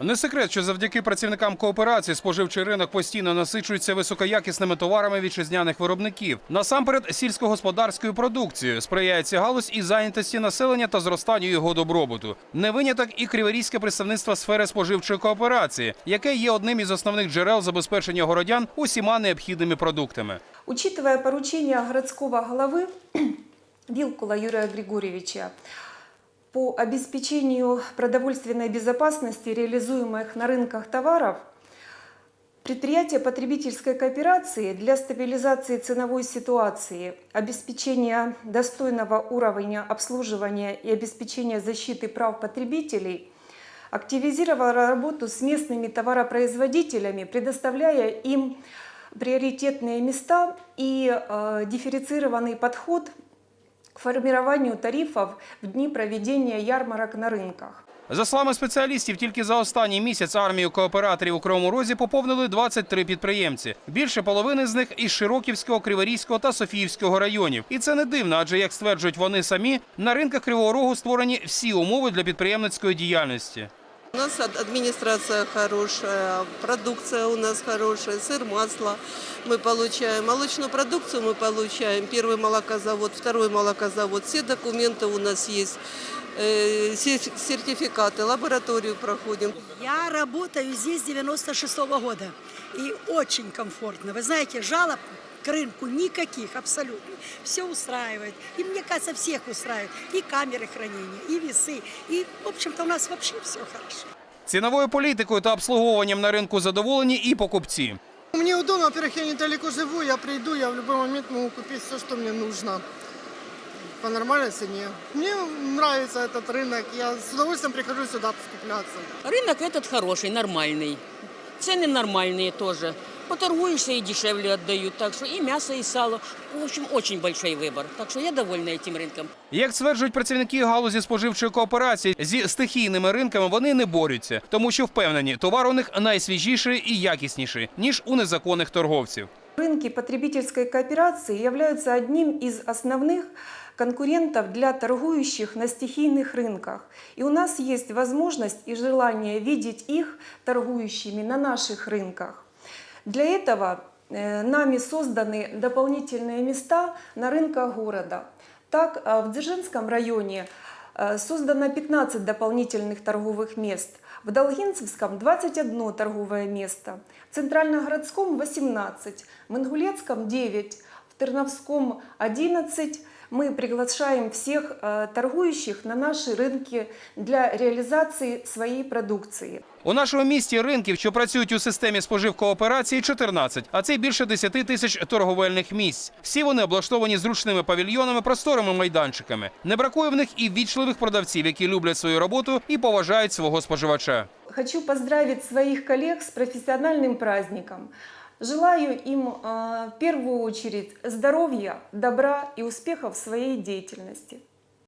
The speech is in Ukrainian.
Не секрет, що завдяки працівникам кооперації споживчий ринок постійно насичується високоякісними товарами вітчизняних виробників. Насамперед, сільськогосподарською продукцією сприяється галузь і зайнятості населення та зростанню його добробуту. Не виняток і криворізьке представництво сфери споживчої кооперації, яке є одним із основних джерел забезпечення городян усіма необхідними продуктами. Учитывая поручение городского головы Вилкула Юрия Григорьевича по обеспечению продовольственной безопасности реализуемых на рынках товаров, предприятия потребительской кооперации для стабилизации ценовой ситуации, обеспечения достойного уровня обслуживания и обеспечения защиты прав потребителей активизировала работу с местными товаропроизводителями, предоставляя им приоритетные места и э, дифференцированный подход к формированию тарифов в дни проведения ярмарок на рынках. За словами спеціалістів, тільки за останній місяць армію кооператорів у Кривому Розі поповнили 23 підприємці. Більше половини з них із Широківського, Криворізького та Софіївського районів. І це не дивно, адже як стверджують вони самі, на ринках Кривого Рогу створені всі умови для підприємницької діяльності. У нас ад- администрация хорошая, продукция у нас хорошая, сыр, масло мы получаем, молочную продукцию мы получаем, первый молокозавод, второй молокозавод, все документы у нас есть, э, все сертификаты, лабораторию проходим. Я работаю здесь с 96 года и очень комфортно. Вы знаете, жалоб к рынку никаких абсолютно. Все устраивает. И мне кажется, всех устраивает. И камеры хранения, и весы. И, в общем-то, у нас вообще все хорошо. Ціновою політикою та обслуговуванням на ринку задоволені і покупці. Мне удобно, во-первых, я недалеко живу, я приду, я в любой момент могу купить все, что мне нужно по нормальной цене. Мне нравится этот рынок, я с удовольствием прихожу сюда скупляться. Рынок этот хороший, нормальный. Цены нормальные тоже. Поторгуешься и дешевле отдают. Так что и мясо, и сало. В общем, очень большой выбор. Так что я довольна этим рынком. Як стверджують працівники галузі споживчої кооперації, зі стихійними ринками вони не борються, тому що впевнені, товар у них найсвіжіший і якісніший ніж у незаконних торговців. Рынки потребительской кооперации являются одним из основных конкурентов для торгующих на стихийных рынках. И у нас есть возможность и желание видеть их торгующими на наших рынках. Для этого э, нами созданы дополнительные места на рынках города. Так, э, в Дзержинском районе э, создано 15 дополнительных торговых мест, в Долгинцевском 21 торговое место, в Центральногородском 18, в Ингулецком 9, в Терновском 11. Мы приглашаем всех э, торгующих на наши рынки для реализации своей продукции. У нашому місті ринків, що працюють у системі споживкооперації, 14, а це більше 10 тисяч торговельних місць. Всі вони облаштовані зручними павільйонами, просторими майданчиками. Не бракує в них і ввічливих продавців, які люблять свою роботу і поважають свого споживача. Хочу поздравить своих коллег с профессиональным праздником. Желаю им э, в первую очередь здоровья, добра и успехов в своей деятельности.